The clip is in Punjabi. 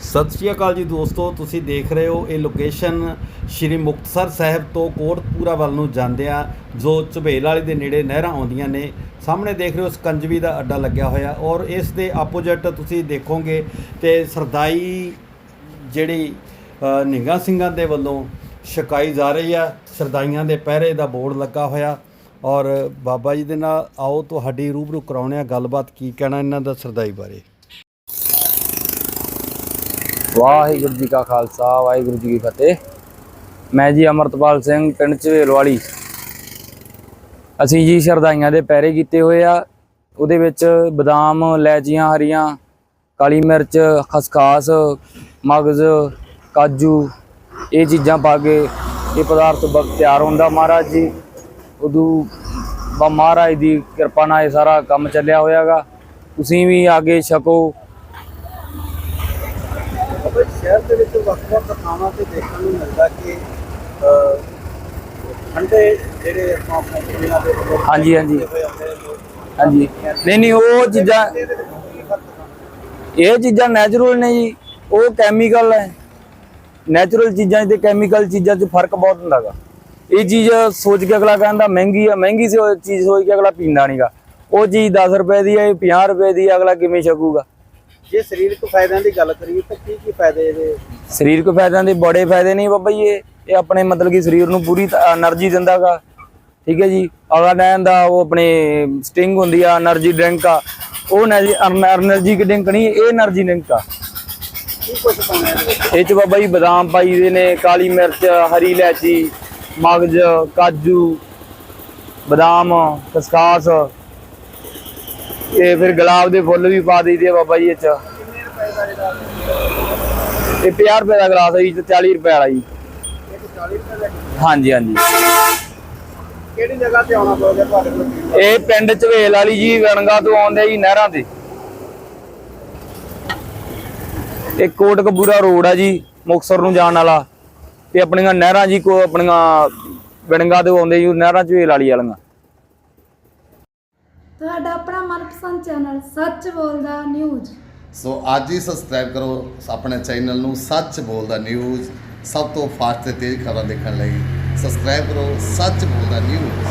ਸਤਿ ਸ਼੍ਰੀ ਅਕਾਲ ਜੀ ਦੋਸਤੋ ਤੁਸੀਂ ਦੇਖ ਰਹੇ ਹੋ ਇਹ ਲੋਕੇਸ਼ਨ ਸ਼੍ਰੀ ਮੁਕਤਸਰ ਸਾਹਿਬ ਤੋਂ ਕੋਟਪੂਰਾ ਵੱਲ ਨੂੰ ਜਾਂਦਿਆਂ ਜੋ ਝਬੇਲ ਵਾਲੀ ਦੇ ਨੇੜੇ ਨਹਿਰਾਂ ਆਉਂਦੀਆਂ ਨੇ। ਸਾਹਮਣੇ ਦੇਖ ਰਹੇ ਹੋ ਸਕੰਜਵੀ ਦਾ ਅੱਡਾ ਲੱਗਿਆ ਹੋਇਆ ਔਰ ਇਸ ਦੇ ਆਪੋਜ਼ਿਟ ਤੁਸੀਂ ਦੇਖੋਗੇ ਤੇ ਸਰਦਾਈ ਜਿਹੜੀ ਅ, ਸਿੰਘਾਂ ਦੇ ਵੱਲੋਂ ਛਕਾਈ ਜਾ ਰਹੀ ਆ। ਸਰਦਾਈਆਂ ਦੇ ਪਹਿਰੇ ਦਾ ਬੋਰਡ ਲੱਗਾ ਹੋਇਆ ਔਰ ਬਾਬਾ ਜੀ ਦੇ ਨਾਲ ਆਓ ਤੁਹਾਡੀ ਰੂਬਰੂ ਕਰਾਉਣੇ ਆ। ਗੱਲਬਾਤ ਕੀ ਕਹਿਣਾ ਇਹਨਾਂ ਦਾ ਸਰਦਾਈ ਬਾਰੇ? ਵਾਹਿਗੁਰੂ ਜੀ ਕਾ ਖਾਲਸਾ, ਵਾਹਿਗੁਰੂ ਜੀ ਕੀ ਫਤਿਹ। ਮੈਂ ਜੀ ਅਮਰਤਪਾਲ ਸਿੰਘ, ਪਿੰਡ ਝਵੇਲ ਵਾਲੀ ਅਸੀਂ ਜੀ ਸ਼ਰਦਾਈਆਂ ਦੇ ਪੈਰੇ ਕੀਤੇ ਹੋਏ ਆ। ਉਹਦੇ ਵਿੱਚ ਬਦਾਮ, ਲੈਚੀਆਂ, ਹਰੀਆਂ, ਕਾਲੀ ਮਿਰਚ, ਖਸਖਾਸ, ਮਗਜ਼, ਕਾਜੂ, ਇਹ ਚੀਜ਼ਾਂ ਪਾ ਕੇ ਇਹ ਪਦਾਰਥ ਬ- ਤਿਆਰ ਹੁੰਦਾ ਮਹਾਰਾਜ ਜੀ। ਉਦੋਂ ਬਾ, ਮਹਾਰਾਜ ਦੀ ਕਿਰਪਾ ਨਾਲ ਇਹ ਸਾਰਾ ਕੰਮ ਚੱਲਿਆ ਹੋਇਆਗਾ। ਤੁਸੀਂ ਵੀ ਆਗੇ ਛਕੋ। ਆਪਣੇ ਸ਼ਹਿਰ ਦੇ ਵਿੱਚ ਵੱਖ-ਵੱਖ ਥਾਵਾਂ ਤੇ ਦੇਖਣ ਨੂੰ ਮਿਲਦਾ ਕਿ ਠੰਡੇ ਜਿਹੜੇ ਆਪਾਂ ਆਪਣੇ ਕੁੜੀਆਂ ਦੇ ਵੱਲੋਂ ਹਾਂਜੀ ਹਾਂਜੀ। ਹੁੰਦੇ ਹਾਂਜੀ। ਨਹੀਂ ਨਹੀਂ ਉਹ ਚੀਜ਼ਾਂ ਹੁੰਦਾ? ਇਹ ਚੀਜ਼ਾਂ ਨੈਚੁਰਲ ਨੇ ਜੀ। ਉਹ ਕੈਮੀਕਲ ਹੈ। ਨੈਚੁਰਲ ਚੀਜ਼ਾਂ ਤੇ ਕੈਮੀਕਲ ਚੀਜ਼ਾਂ 'ਚ ਫ਼ਰਕ ਬਹੁਤ ਹੁੰਦਾਗਾ ਇਹ ਚੀਜ਼ ਸੋਚ ਕੇ ਅਗਲਾ ਕਹਿੰਦਾ ਮਹਿੰਗੀ ਆ ਮਹਿੰਗੀ ਸੀ ਉਹ ਚੀਜ਼ ਸੋਚ ਕੇ ਅਗਲਾ ਪੀਂਦਾ ਨਹੀਂਗਾ ਉਹ ਚੀਜ਼ 10 ਰੁਪਏ ਦੀ ਹੈ ਇਹ 50 ਰੁਪਏ ਦੀ ਅਗਲਾ ਕਿਵੇਂ ਛਕੂਗਾ? ਜੇ ਸਰੀਰਕ ਫਾਇਦਿਆਂ ਦੀ ਗੱਲ ਕਰੀਏ ਤਾਂ ਕੀ ਕੀ ਫਾਇਦੇ ਇਹਦੇ? ਸਰੀਰਕ ਫਾਇਦਿਆਂ ਦੇ ਬੜੇ ਫਾਇਦੇ ਨਹੀਂ ਬਾਬਾ ਜੀ ਇਹ। ਇਹ ਆਪਣੇ ਮਤਲਬ ਕਿ ਸਰੀਰ ਨੂੰ ਪੂਰੀ એનર્ਜੀ ਦਿੰਦਾਗਾ। ਠੀਕ ਹੈ ਜੀ। ਆਗਾਡੈਨ ਦਾ ਉਹ ਆਪਣੇ ਸਟਿੰਗ ਹੁੰਦੀ ਆ એનર્ਜੀ ਡਰਿੰਕ ਆ। ਉਹ એનર્ਜੀ ਕਿ ਡਰਿੰਕ ਨਹੀਂ ਇਹ એનર્ਜੀ ਡਰਿੰਕ ਆ। ਇਹ ਚ ਬਾਬਾ ਜੀ ਬਦਾਮ ਪਾਈ ਦੇ ਨੇ ਕਾਲੀ ਮਿਰਚ ਹਰੀ ਇਲਾਇਚੀ ਮਗਜ ਕਾਜੂ ਬਦਾਮ ਖਸਖਾਸ ਤੇ ਫਿਰ ਗੁਲਾਬ ਦੇ ਫੁੱਲ ਵੀ ਪਾ ਦਈਦੇ ਆ ਬਾਬਾ ਜੀ ਇਹ ਚ। ਇਹ 50 ਰੁਪਏ ਦਾ ਗਲਾਸ ਹੈ ਜੀ ਤੇ 40 ਰੁਪਏ ਵਾਲਾ ਜੀ। ਇੱਕ 40 ਰੁਪਏ ਦਾ ਹਾਂਜੀ ਹਾਂਜੀ। ਕਿਹੜੀ ਜਗ੍ਹਾ ਤੇ ਆਉਣਾ ਪਊਗਾ ਤੁਹਾਡੇ ਕੋਲ? ਇਹ ਪਿੰਡ ਝਵੇਲ ਵਾਲੀ ਜੀ ਵਣਗਾ ਤੋਂ ਆਉਂਦੇ ਜੀ ਨਹਿਰਾਂ ਤੇ। ਇਹ ਕੋਟ ਕਬੂਰਾ ਰੋਡ ਆ ਜੀ ਮੁਕਤਸਰ ਨੂੰ ਜਾਣ ਵਾਲਾ। ਤੇ ਆਪਣੀਆਂ ਨਹਿਰਾਂ ਜੀ ਕੋ ਆਪਣੀਆਂ ਵਣਗਾ ਤੋਂ ਆਉਂਦੇ ਜੀ ਨਹਿਰਾਂ ਝਵੇਲ ਵਾਲੀ ਵਾਲੀਆਂ। ਤੁਹਾਡਾ ਆਪਣਾ ਮਨਪਸੰਦ ਚੈਨਲ ਸੱਚ ਬੋਲਦਾ ਨਿਊਜ਼। ਸੋ ਅੱਜ ਹੀ ਸਬਸਕ੍ਰਾਈਬ ਕਰੋ ਆਪਣੇ ਚੈਨਲ ਨੂੰ ਸੱਚ ਬੋਲਦਾ ਨਿਊਜ਼। ਸਭ ਤੋਂ ਫਾਸਟ ਤੇ ਤੇਜ਼ ਖਬਰਾਂ ਦੇਖਣ ਲਈ ਸਬਸਕ੍ਰਾਈਬ ਕਰੋ ਸੱਚ ਬੋਲਦਾ ਨਿਊਜ਼।